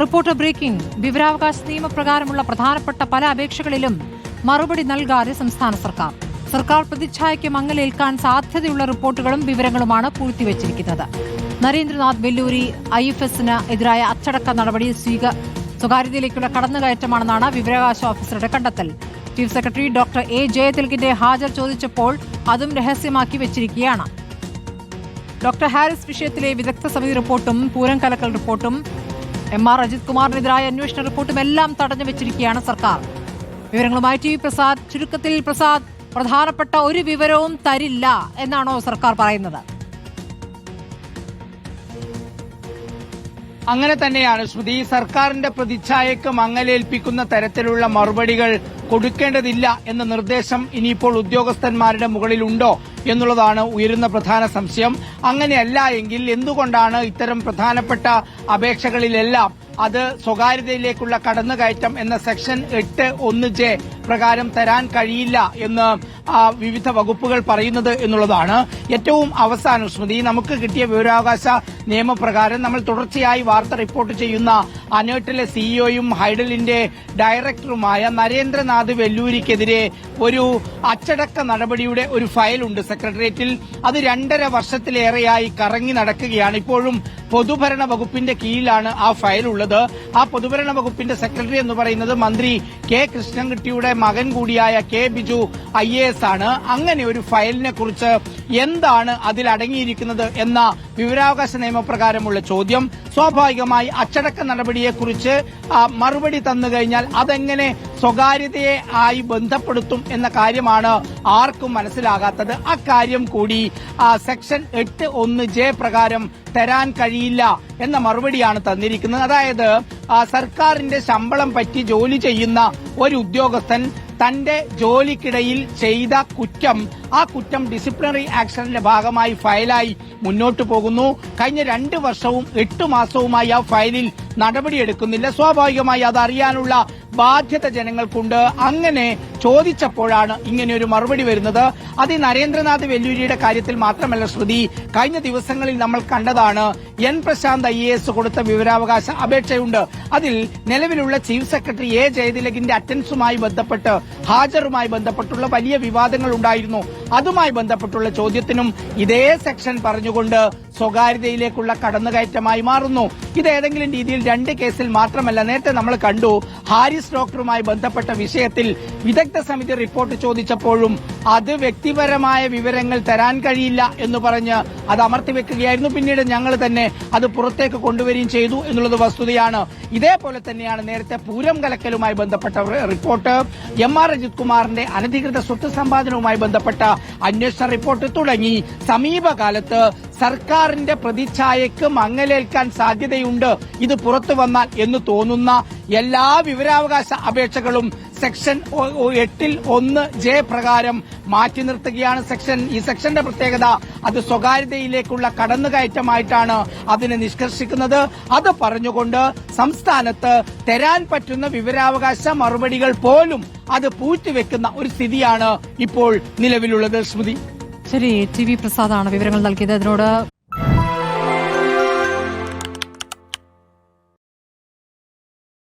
Reporter breaking. വിവരാവകാശ നിയമപ്രകാരമുള്ള പ്രധാനപ്പെട്ട പല അപേക്ഷകളിലും മറുപടി നൽകാതെ സംസ്ഥാന സർക്കാർ. സർക്കാർ പ്രതിച്ഛായയ്ക്ക് മങ്ങലേൽക്കാൻ സാധ്യതയുള്ള റിപ്പോർട്ടുകളും വിവരങ്ങളുമാണ് പൂഴ്ത്തിവച്ചിരിക്കുന്നത്. നരേന്ദ്രനാഥ് വെല്ലൂരി ഐ എഫ് എസിന് എതിരായ അച്ചടക്ക നടപടി സ്വീക സ്വകാര്യതയിലേക്കുള്ള കടന്നുകയറ്റമാണെന്നാണ് വിവരാവകാശ ഓഫീസറുടെ കണ്ടെത്തൽ. Chief secretary doctor A. ജയതിലകിന്റെ ഹാജർ ചോദിച്ചപ്പോൾ അതും രഹസ്യമാക്കി വെച്ചിരിക്കുകയാണ്. ഡോക്ടർ ഹാരിസ് വിഷയത്തിലെ വിദഗ്ധ സമിതി റിപ്പോർട്ടും പൂരം കലക്കൽ റിപ്പോർട്ടും എം ആർ അജിത് കുമാറിനെതിരായ അന്വേഷണ റിപ്പോർട്ടും എല്ലാം തടഞ്ഞു വെച്ചിരിക്കുകയാണ് സർക്കാർ. വിവരങ്ങളുമായി ടി പ്രസാദ്. ചുരുക്കത്തിൽ പ്രസാദ് പ്രധാനപ്പെട്ട ഒരു വിവരവും തരില്ല എന്നാണോ സർക്കാർ പറയുന്നത്? അങ്ങനെ തന്നെയാണ് ശ്രുതി. സർക്കാരിന്റെ പ്രതിച്ഛായക്ക് മങ്ങലേൽപ്പിക്കുന്ന തരത്തിലുള്ള മറുപടികൾ കൊടുക്കേണ്ടതില്ല എന്ന നിർദ്ദേശം ഇനിയിപ്പോൾ ഉദ്യോഗസ്ഥന്മാരുടെ മുകളിലുണ്ടോ എന്നുള്ളതാണ് ഉയരുന്ന പ്രധാന സംശയം. അങ്ങനെയല്ല എങ്കിൽ എന്തുകൊണ്ടാണ് ഇത്തരം പ്രധാനപ്പെട്ട അപേക്ഷകളിലെല്ലാം അത് സ്വകാര്യതയിലേക്കുള്ള കടന്നുകയറ്റം എന്ന സെക്ഷൻ എട്ട് ഒന്ന് ജെ പ്രകാരം തരാൻ കഴിയില്ല എന്ന് വിവിധ വകുപ്പുകൾ പറയുന്നത് എന്നുള്ളതാണ്. ഏറ്റവും അവസാനം സ്മൃതി നമുക്ക് കിട്ടിയ വിവരാവകാശ നിയമപ്രകാരം നമ്മൾ തുടർച്ചയായി വാർത്ത റിപ്പോർട്ട് ചെയ്യുന്ന അനേട്ടിലെ സിഇഒയും ഹൈഡലിന്റെ ഡയറക്ടറുമായ നരേന്ദ്രനാഥ് വെല്ലൂരിക്കെതിരെ ഒരു അച്ചടക്ക നടപടിയുടെ ഒരു ഫയലുണ്ട് സെക്രട്ടേറിയറ്റിൽ. അത് രണ്ടര വർഷത്തിലേറെയായി കറങ്ങി നടക്കുകയാണ്. ഇപ്പോഴും പൊതുഭരണ വകുപ്പിന്റെ കീഴിലാണ് ആ ഫയൽ ഉള്ളത്. ആ പൊതുഭരണ വകുപ്പിന്റെ സെക്രട്ടറി എന്ന് പറയുന്നത് മന്ത്രി കെ കൃഷ്ണൻകുട്ടിയുടെ മകൻ കൂടിയായ കെ ബിജു ഐ ആണ്. അങ്ങനെ ഒരു ഫയലിനെ കുറിച്ച് എന്താണ് അതിൽ അടങ്ങിയിരിക്കുന്നത് എന്ന വിവരാവകാശ നിയമപ്രകാരമുള്ള ചോദ്യം. സ്വാഭാവികമായി അച്ചടക്ക നടപടിയെക്കുറിച്ച് മറുപടി തന്നു കഴിഞ്ഞാൽ അതെങ്ങനെ സ്വകാര്യതയെ ആയി ബന്ധപ്പെടുത്തും എന്ന കാര്യമാണ് ആർക്കും മനസ്സിലാകാത്തത്. അക്കാര്യം കൂടി സെക്ഷൻ എട്ട് ഒന്ന് ജെ പ്രകാരം തരാൻ കഴിയില്ല എന്ന മറുപടിയാണ് തന്നിരിക്കുന്നത്. അതായത് സർക്കാരിന്റെ ശമ്പളം പറ്റി ജോലി ചെയ്യുന്ന ഒരു ഉദ്യോഗസ്ഥൻ തന്റെ ജോലിക്കിടയിൽ ചെയ്ത കുറ്റം ആ കുറ്റം ഡിസിപ്ലിനറി ആക്ഷന്റെ ഭാഗമായി ഫയലായി മുന്നോട്ട് പോകുന്നു. കഴിഞ്ഞ രണ്ട് വർഷവും എട്ട് മാസവുമായി ആ ഫയലിൽ നടപടിയെടുക്കുന്നില്ല. സ്വാഭാവികമായി അത് അറിയാനുള്ള ബാധ്യത ജനങ്ങൾക്കുണ്ട്. അങ്ങനെ ചോദിച്ചപ്പോഴാണ് ഇങ്ങനെ ഒരു മറുപടി വരുന്നത്. അത് നരേന്ദ്രനാഥ് വെല്ലൂരിയുടെ കാര്യത്തിൽ മാത്രമല്ല ശ്രുതി കഴിഞ്ഞ ദിവസങ്ങളിൽ നമ്മൾ കണ്ടതാണ് എൻ പ്രശാന്ത് ഐ എസ് കൊടുത്ത വിവരാവകാശ അപേക്ഷയുണ്ട്. അതിൽ നിലവിലുള്ള ചീഫ് സെക്രട്ടറി എ ജയതിലകിന്റെ അറ്റൻസുമായി ബന്ധപ്പെട്ട് ഹാജറുമായി ബന്ധപ്പെട്ടുള്ള വലിയ വിവാദങ്ങൾ ഉണ്ടായിരുന്നു. അതുമായി ബന്ധപ്പെട്ടുള്ള ചോദ്യത്തിനും ഇതേ സെക്ഷൻ പറഞ്ഞുകൊണ്ട് സ്വകാര്യതയിലേക്കുള്ള കടന്നുകയറ്റമായി മാറുന്നു. ഇത് ഏതെങ്കിലും രീതിയിൽ രണ്ട് കേസിൽ മാത്രമല്ല നേരത്തെ നമ്മൾ കണ്ടു ഹാരിസ് ഡോക്ടറുമായി ബന്ധപ്പെട്ട വിഷയത്തിൽ വിദഗ്ധ സമിതി റിപ്പോർട്ട് ചോദിച്ചപ്പോഴും അത് വ്യക്തിപരമായ വിവരങ്ങൾ തരാൻ കഴിയില്ല എന്ന് പറഞ്ഞ് അത് അമർത്തി വെക്കുകയായിരുന്നു. പിന്നീട് ഞങ്ങൾ തന്നെ അത് പുറത്തേക്ക് കൊണ്ടുവരികയും ചെയ്തു എന്നുള്ളത് വസ്തുതയാണ്. ഇതേപോലെ തന്നെയാണ് നേരത്തെ പൂരം കലക്കലുമായി ബന്ധപ്പെട്ട റിപ്പോർട്ട് എം ആർ അജിത് കുമാറിന്റെ അനധികൃത സ്വത്ത് സമ്പാദനവുമായി ബന്ധപ്പെട്ട അന്വേഷണ റിപ്പോർട്ട് തുടങ്ങി. സമീപകാലത്ത് സർക്കാരിന്റെ പ്രതിച്ഛായക്ക് മങ്ങലേൽക്കാൻ സാധ്യതയുണ്ട്. ഇത് പുറത്തു വന്നാൽ എന്ന് തോന്നുന്ന എല്ലാ വിവരാവകാശ അപേക്ഷകളും സെക്ഷൻ എട്ടിൽ ഒന്ന് ജെ പ്രകാരം മാറ്റി നിർത്തുകയാണ് സെക്ഷൻ. ഈ സെക്ഷന്റെ പ്രത്യേകത അത് സ്വകാര്യതയിലേക്കുള്ള കടന്നുകയറ്റമായിട്ടാണ് അതിനെ നിഷ്കർഷിക്കുന്നത്. അത് പറഞ്ഞുകൊണ്ട് സംസ്ഥാനത്ത് തരാൻ പറ്റുന്ന വിവരാവകാശ മറുപടികൾ പോലും അത് പൂഴ്ത്തിവെക്കുന്ന ഒരു സ്ഥിതിയാണ് ഇപ്പോൾ നിലവിലുള്ളത്. സ്മൃതി ശരി ടി വി പ്രസാദാണ് വിവരങ്ങൾ നൽകിയത്. അതിനോട്